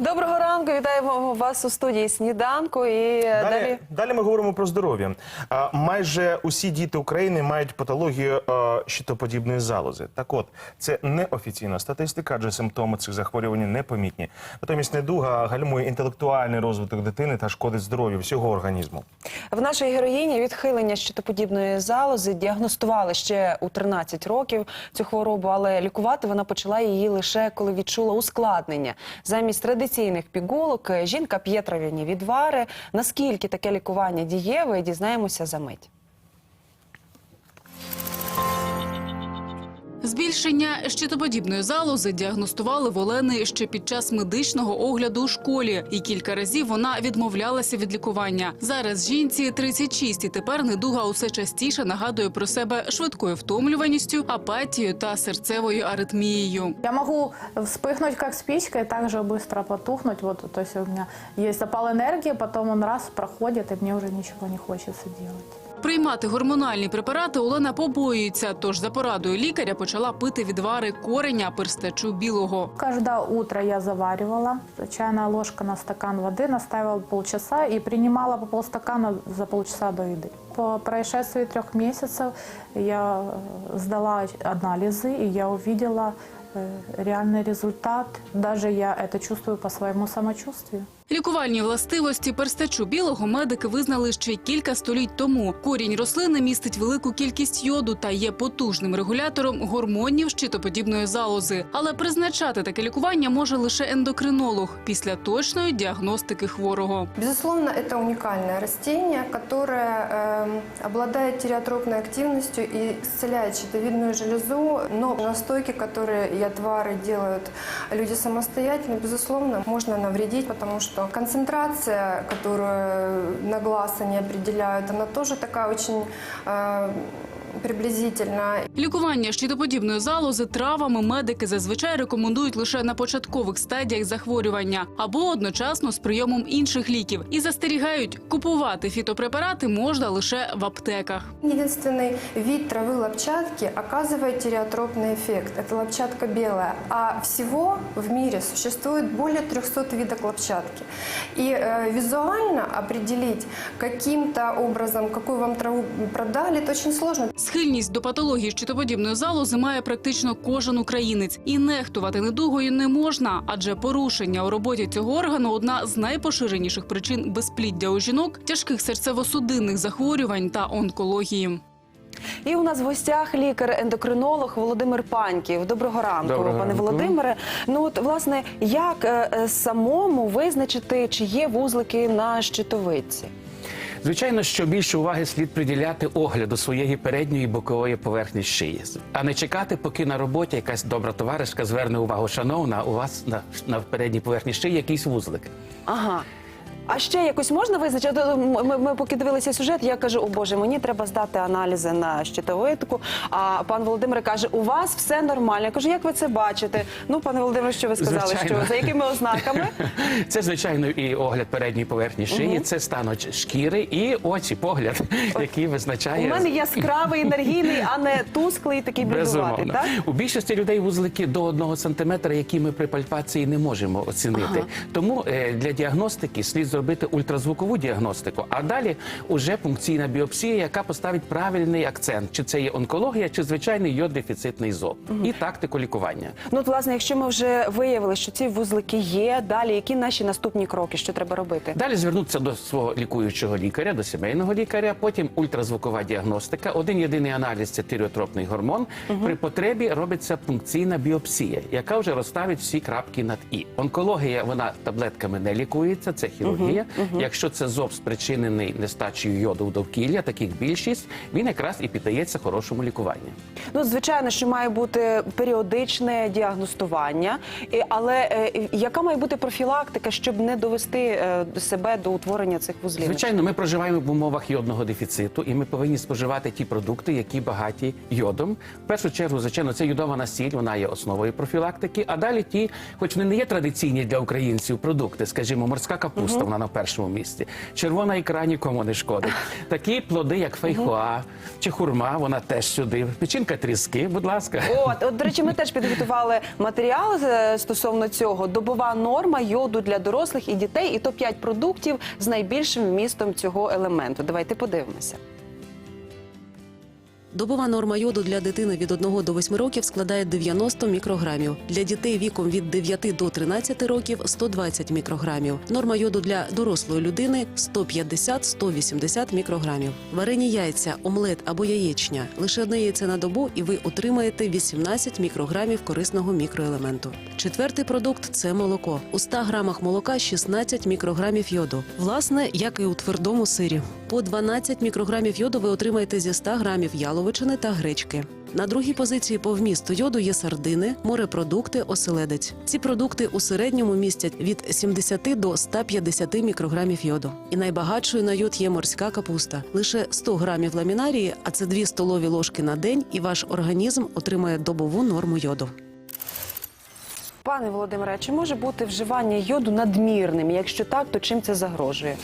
Доброго ранку, вітаємо вас у студії сніданку. І е, Далі, далі, далі ми говоримо про здоров'я. Майже усі діти України мають патологію а, щитоподібної залози. Так от, це неофіційна статистика, адже симптоми цих захворювань непомітні. Натомість недуга гальмує інтелектуальний розвиток дитини та шкодить здоров'ю всього організму. в нашій героїні відхилення щитоподібної залози діагностували ще у 13 років цю хворобу, але лікувати вона почала її лише коли відчула ускладнення. Замість традиційних пігулок е, жінка п'є трав'яні відвари. Наскільки таке лікування дієве, дізнаємося за мить. Збільшення щитоподібної залози діагностували в Олени ще під час медичного огляду у школі, і кілька разів вона відмовлялася від лікування. Зараз жінці 36, і тепер недуга усе частіше нагадує про себе швидкою втомлюваністю, апатією та серцевою аритмією. Я могу вспыхнуть как спичка и также быстро потухнуть. Вот, то есть у меня есть запал энергии, потом он раз проходит, и мне уже ничего не хочется делать. Приймати гормональні препарати Олена побоюється, тож за порадою лікаря почала пити відвари кореня перстачу білого. Каждое утро я заваривала чайная ложка на стакан воды, настаивала полчаса и принимала по полстакана за полчаса до еды. По происшествии трех месяцев я э, сдала анализы, и я увидела э, реальный результат. Даже я это чувствую по своему самочувствию. Лікувальні властивості перстачу білого медики визнали ще кілька століть тому. Корінь рослини містить велику кількість йоду та є потужним регулятором гормонів щитоподібної залози. Але призначати таке лікування може лише ендокринолог після точної діагностики хворого. Безусловно, это уникальное растение, которое эм, обладает тиреотропной активностью и исцеляет щитовидную железу. Но настойки, которые и отвары делают люди самостоятельно, безусловно, можно навредить, потому что концентрация, которую на глаз они определяют, она тоже такая очень э, приблизительная. Лікування щитоподібної залози травами медики зазвичай рекомендують лише на початкових стадіях захворювання або одночасно з прийомом інших ліків і застерігають, купувати фітопрепарати можна лише в аптеках. Единственный вид травы лопчатки оказывает тиреотропный эффект. Это лопчатка белая. А всего в мире существует более 300 видов лопчатки. И э, визуально определить каким-то образом, какую вам траву продали, это очень сложно. Схильність до патології щитоподібної залози має практично кожен українець, і нехтувати недугою не можна, адже порушення у роботі цього органу одна з найпоширеніших причин безпліддя у жінок, тяжких серцево-судинних захворювань та онкології. І у нас в гостях лікар-ендокринолог Володимир Паньків. Доброго ранку, Доброго пане ранку. Володимире. Ну от власне, як е, е, самому визначити, чи є вузлики на щитовидці? Звичайно, що більше уваги слід приділяти огляду своєї передньої і бокової поверхні шиї, а не чекати, поки на роботі якась добра товаришка зверне увагу, шановна, у вас на, на передній поверхні шиї якийсь вузлик. Ага. А ще якось можна визначити? Ми, ми, поки дивилися сюжет, я кажу, о Боже, мені треба здати аналізи на щитовидку. А пан Володимир каже, у вас все нормально. Я кажу, як ви це бачите? Ну, пане Володимире, що ви сказали? Звичайно. Що за якими ознаками? Це звичайно і огляд передньої поверхні шиї, це стан оч- шкіри і очі, погляд, який визначає У мене яскравий, енергійний, а не тусклий, такий блідуватий, так? У більшості людей вузлики до одного сантиметра, які ми при пальпації не можемо оцінити. Тому е, для діагностики слід зробити ультразвукову діагностику, а далі уже функційна біопсія, яка поставить правильний акцент, чи це є онкологія, чи звичайний йод-дефіцитний зоб, і тактику лікування. Ну, от, власне, якщо ми вже виявили, що ці вузлики є, далі які наші наступні кроки, що треба робити? Далі звернутися до свого лікуючого лікаря, до сімейного лікаря, потім ультразвукова діагностика. Один єдиний аналіз це тиреотропний гормон. При потребі робиться функційна біопсія, яка вже розставить всі крапки над і. Онкологія вона таблетками не лікується, це хірургія. Якщо це зоб спричинений нестачею йоду в довкілля, таких більшість, він якраз і піддається хорошому лікуванню. Ну, звичайно, що має бути періодичне діагностування, але е, яка має бути профілактика, щоб не довести е, себе до утворення цих вузлів? Звичайно, ми проживаємо в умовах йодного дефіциту, і ми повинні споживати ті продукти, які багаті йодом. В першу чергу, звичайно, це йодована сіль, вона є основою профілактики. А далі ті, хоч вони не є традиційні для українців продукти, скажімо, морська капуста. Вона на першому місці. Червона ікра нікому не шкодить. Такі плоди, як фейхоа чи хурма, вона теж сюди. Печінка тріски, будь ласка. От, от, до речі, ми теж підготували матеріал е, стосовно цього. Добова норма йоду для дорослих і дітей, і то 5 продуктів з найбільшим вмістом цього елементу. Давайте подивимося. Добова норма йоду для дитини від 1 до 8 років складає 90 мікрограмів. Для дітей віком від 9 до 13 років 120 мікрограмів. Норма йоду для дорослої людини 150-180 мікрограмів. Варені яйця, омлет або яєчня. Лише одне яйце на добу, і ви отримаєте 18 мікрограмів корисного мікроелементу. Четвертий продукт це молоко. У 100 грамах молока 16 мікрограмів йоду. Власне, як і у твердому сирі. По 12 мікрограмів йоду ви отримаєте зі 100 грамів яловичини та гречки. На другій позиції по вмісту йоду є сардини, морепродукти, оселедець. Ці продукти у середньому містять від 70 до 150 мікрограмів йоду. І найбагатшою на йод є морська капуста. Лише 100 грамів ламінарії, а це 2 столові ложки на день, і ваш організм отримає добову норму йоду. Пане Володимире, чи може бути вживання йоду надмірним? Якщо так, то чим це загрожує?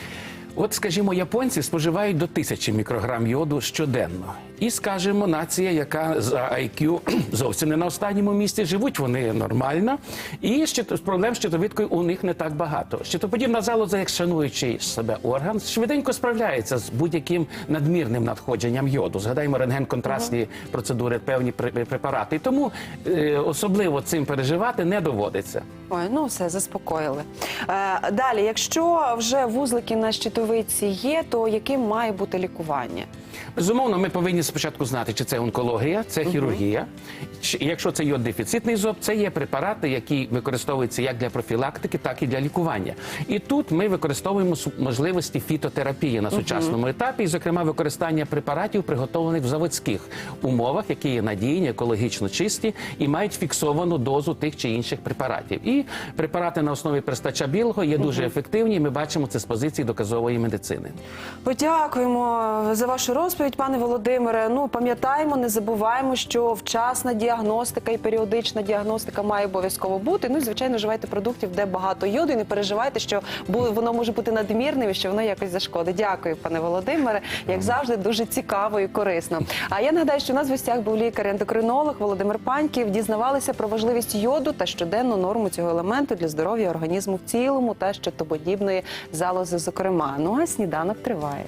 От, скажімо, японці споживають до тисячі мікрограм йоду щоденно. І, скажімо, нація, яка за IQ зовсім не на останньому місці, живуть вони нормально. І проблем з щитовидкою у них не так багато. Щитоподібна залоза, як шануючий себе орган, швиденько справляється з будь-яким надмірним надходженням йоду. Згадаємо рентген-контрастні процедури, певні препарати. І тому е, особливо цим переживати не доводиться. Ой, ну все, заспокоїли. Е, далі, якщо вже вузлики на щитовиці є, то яким має бути лікування? Безумовно, ми повинні спочатку знати, чи це онкологія, це хірургія. Чи- Якщо це йод-дефіцитний зоб, це є препарати, які використовуються як для профілактики, так і для лікування. І тут ми використовуємо можливості фітотерапії на сучасному етапі, і, зокрема, використання препаратів, приготованих в заводських умовах, які є надійні, екологічно чисті і мають фіксовану дозу тих чи інших препаратів. І препарати на основі пристача білого є дуже ефективні. і Ми бачимо це з позиції доказової медицини. Подякуємо за вашу розповідь, пане Володимире. Ну пам'ятаємо, не забуваємо, що вчасна діагностика і періодична діагностика має обов'язково бути. Ну і звичайно, вживайте продуктів, де багато йоду, і не переживайте, що воно може бути надмірним і що воно якось зашкодить. Дякую, пане Володимире. Як завжди, дуже цікаво і корисно. А я нагадаю, що у нас в гостях був лікар-ендокринолог Володимир Паньків. Дізнавалися про важливість йоду та щоденну норму цього елементу для здоров'я організму в цілому та щитоподібної залози, зокрема. Ну а сніданок триває.